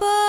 పోవే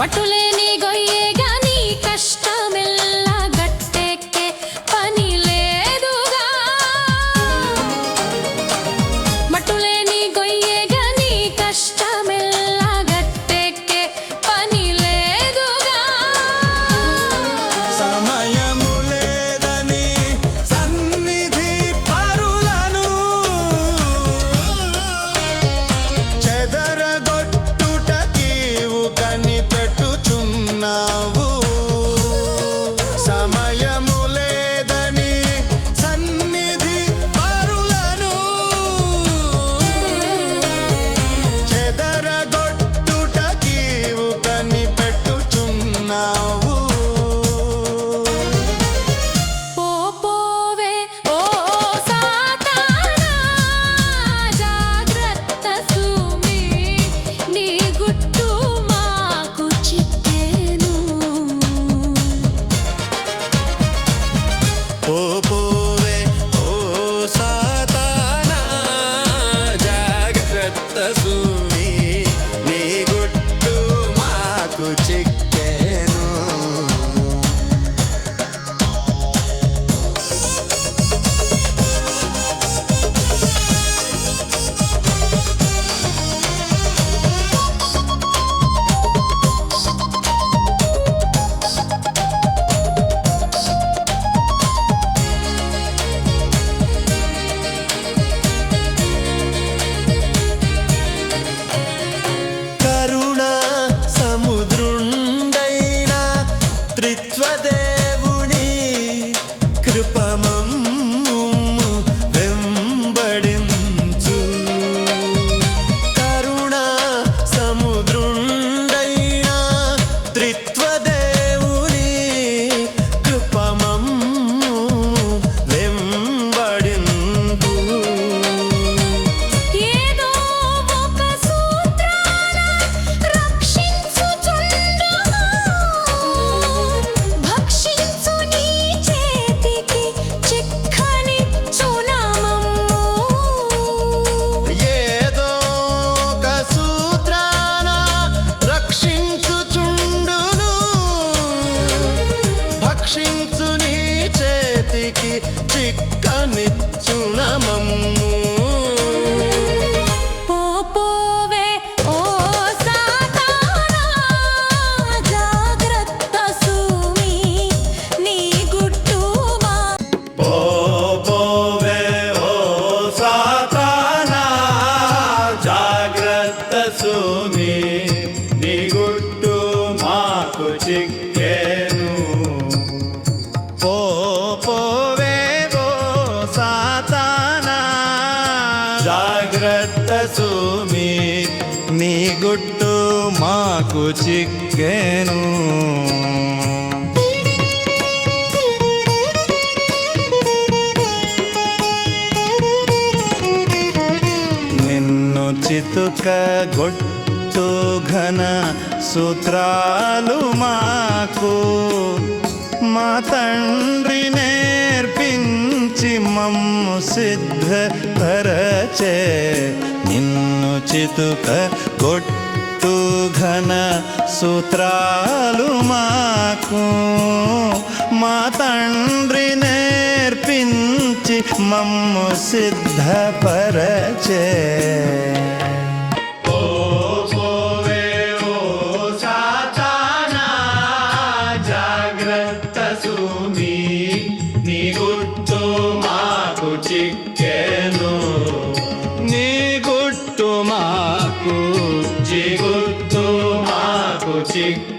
మట్టులేని చిక్కెను నిన్ను చితుక గొట్టు ఘన సూత్రాలు మాకు. మా తండ్రి నేర్పించి మమ్ము సిద్ధ సిద్ధపరచే. నిన్ను చితుక గొట్టు ఘన సూత్రాలు మాకు. మా తండ్రి నేర్పించి మమ్ము సిద్ధపరచే. జాగ్రత్త సుమి. నీ గుట్టు మాకు చిక్కెను. నీ గుట్టు మాకు చిగుట్టు మాకు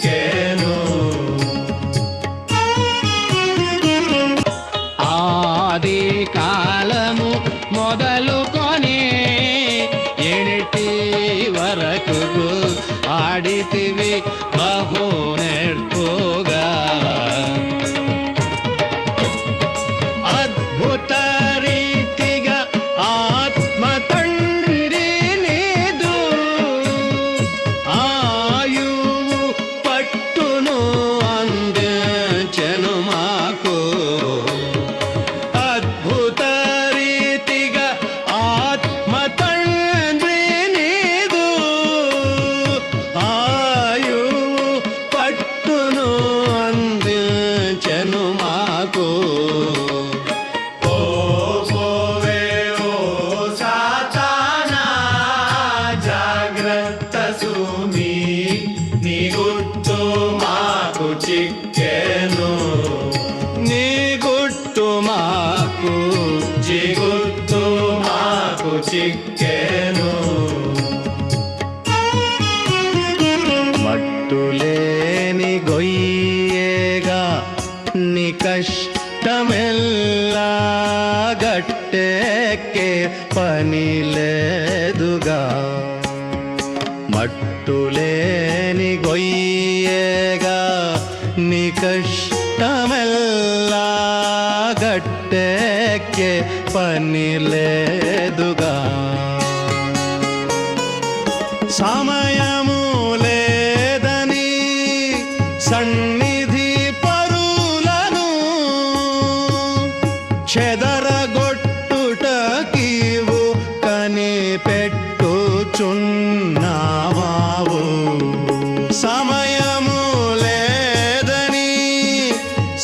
మట్టులేని గొయ్యేగా నీ కష్టమెల్లా గట్టెక్కే పని లేదుగా. మట్టులేని గొయ్యేగా నీ కష్టమెల్లా గట్టెక్కే పని లేదుగా. సమయము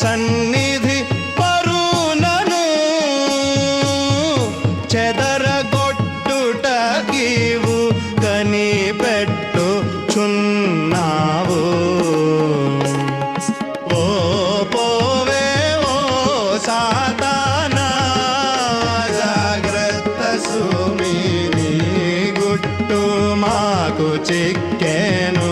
సన్నిధి పరునను చెదరగొట్టుటకీవు కనిపెట్టుచున్నావు. ఓ పోవే ఓ సాతానా జాగ్రత్త సుమిని గుట్టు మాకు చిక్కెను.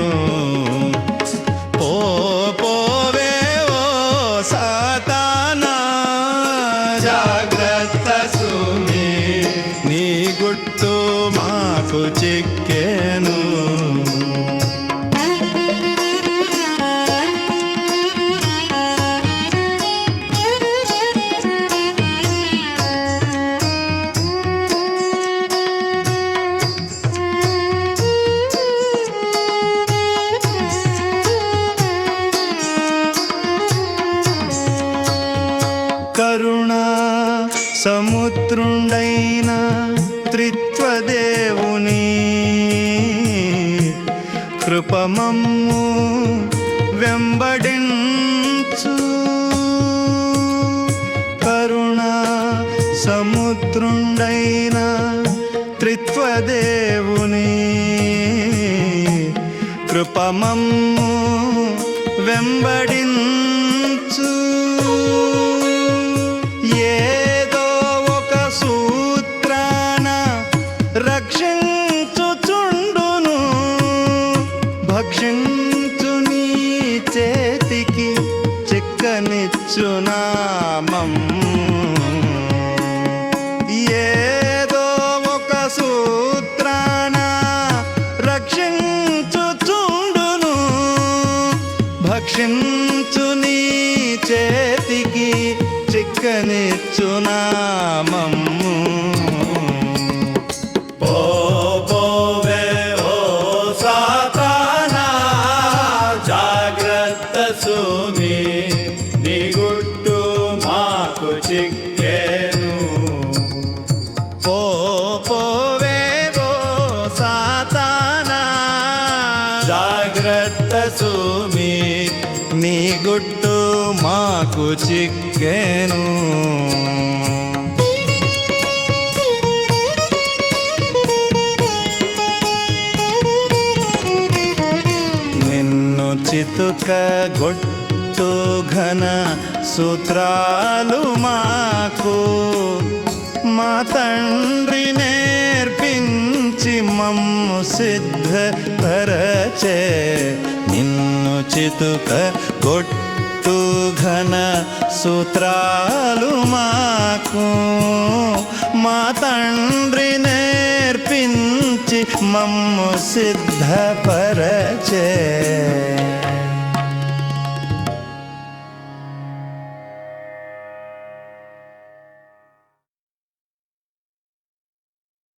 దేవుని కృపమమ్ము వెంబడించు. ఏదో ఒక సూత్రాన రక్షించుచుండును. భక్షించు నీ చేతికి చిక్కనిచ్చునామం చిక్కనిచ్చు చిక్కెను నిన్ను చితుక గొట్టు ఘన సూత్రాలు మాకు. మా తండ్రి నేర్పించి మమ్ము సిద్ధ పరచే నిన్ను చితుక గొట్టు ఘన సూత్రాలు మాకు. మా తండ్రి నేర్పించి మమ్ము సిద్ధపరచే.